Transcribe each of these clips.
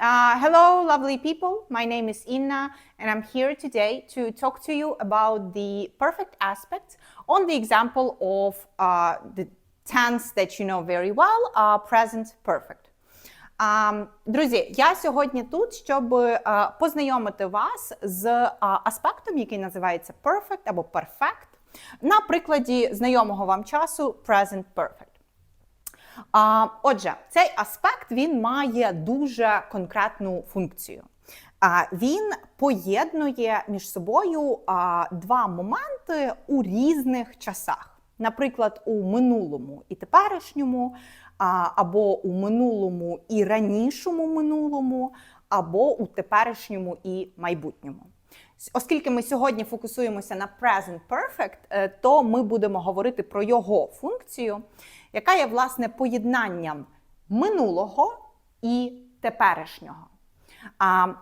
Uh, hello, lovely people. My name is Inna, and I'm here today to talk to you about the perfect aspects on the example of uh, the tense that you know very well, uh, present perfect. Um, друзі, я сьогодні тут, щоб uh, познайомити вас з uh, аспектом, який називається perfect або perfect, на прикладі знайомого вам часу present perfect. А, Отже, цей аспект він має дуже конкретну функцію. Він поєднує між собою два моменти у різних часах. Наприклад, у минулому і теперішньому, або у минулому і ранішому минулому, або у теперішньому і майбутньому. Оскільки ми сьогодні фокусуємося на present perfect, е, то ми будемо говорити про його функцію яка є власне поєднанням минулого і теперішнього.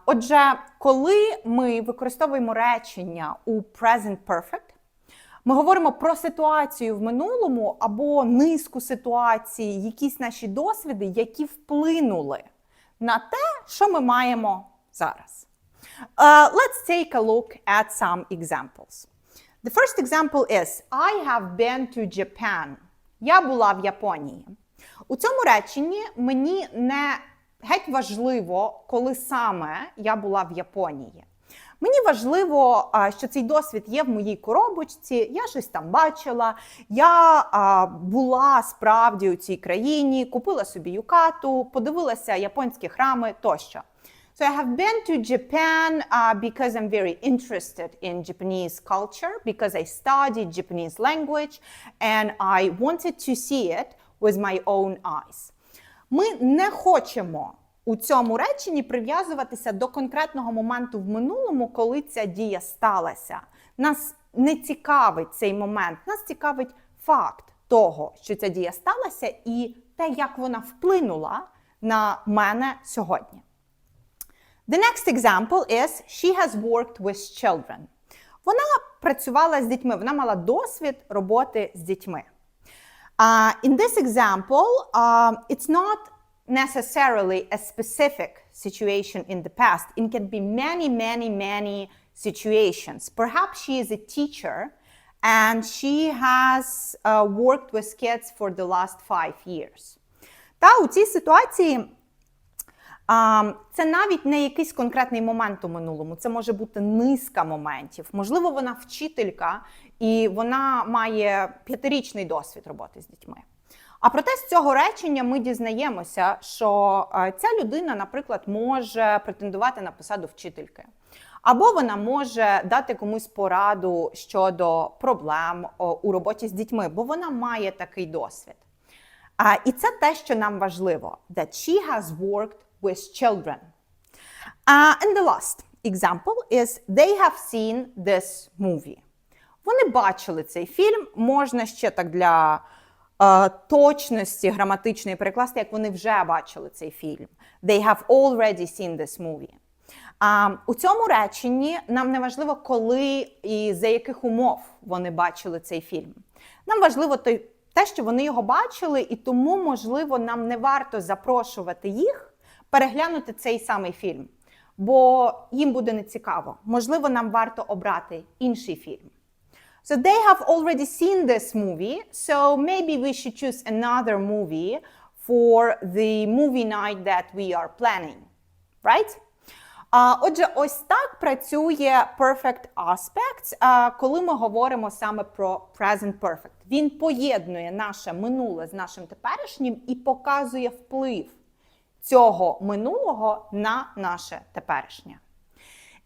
Отже, коли ми використовуємо речення у present perfect, ми говоримо про ситуацію в минулому або низку ситуацій, якісь наші досвіди, які вплинули на те, що ми маємо зараз. Uh, let's take a look at some examples. The first example is I have been to Japan. Я була в Японії. У цьому реченні мені не геть важливо, коли саме я була в Японії. Мені важливо, що цей досвід є в моїй коробочці, я щось там бачила. Я була справді у цій країні, купила собі юкату, подивилася японські храми тощо. So I have been to Japan uh, because I'm very interested in Japanese culture, because I studied Japanese language, and I wanted to see it with my own eyes. Ми не хочемо у цьому реченні прив'язуватися до конкретного моменту в минулому, коли ця дія сталася. Нас не цікавить цей момент, нас цікавить факт того, що ця дія сталася, і те, як вона вплинула на мене сьогодні. The next example is she has worked with children. Вона працювала з дітьми, вона мала досвід роботи з дітьми. Uh, in this example, uh, it's not necessarily a specific situation in the past. It can be many, many, many situations. Perhaps she is a teacher and she has uh, worked with kids for the last five years. Та у цій ситуації це навіть не якийсь конкретний момент у минулому, це може бути низка моментів. Можливо, вона вчителька і вона має п'ятирічний досвід роботи з дітьми. А проте з цього речення ми дізнаємося, що ця людина, наприклад, може претендувати на посаду вчительки. Або вона може дати комусь пораду щодо проблем у роботі з дітьми, бо вона має такий досвід. І це те, що нам важливо: that she has worked with children. Uh, and the last example is they have seen this movie. Вони бачили цей фільм. Можна ще так для uh, точності граматичної перекласти, як вони вже бачили цей фільм. They have already seen this movie. А у цьому реченні нам не важливо, коли і за яких умов вони бачили цей фільм. Нам важливо те, що вони його бачили, і тому, можливо, нам не варто запрошувати їх переглянути цей самий фільм, бо їм буде нецікаво. Можливо, нам варто обрати інший фільм. So they have already seen this movie, so maybe we should choose another movie for the movie night that we are planning. Right? А, Отже, ось так працює Perfect Aspects, а, коли ми говоримо саме про Present Perfect. Він поєднує наше минуле з нашим теперішнім і показує вплив цього минулого на наше теперішнє.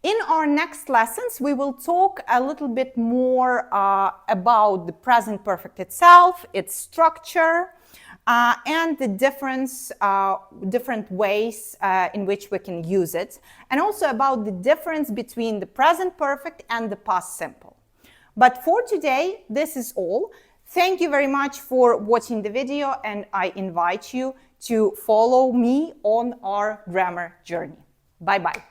In our next lessons, we will talk a little bit more uh, about the present perfect itself, its structure, uh, and the difference, uh, different ways uh, in which we can use it, and also about the difference between the present perfect and the past simple. But for today, this is all. Thank you very much for watching the video, and I invite you to follow me on our grammar journey. Bye bye.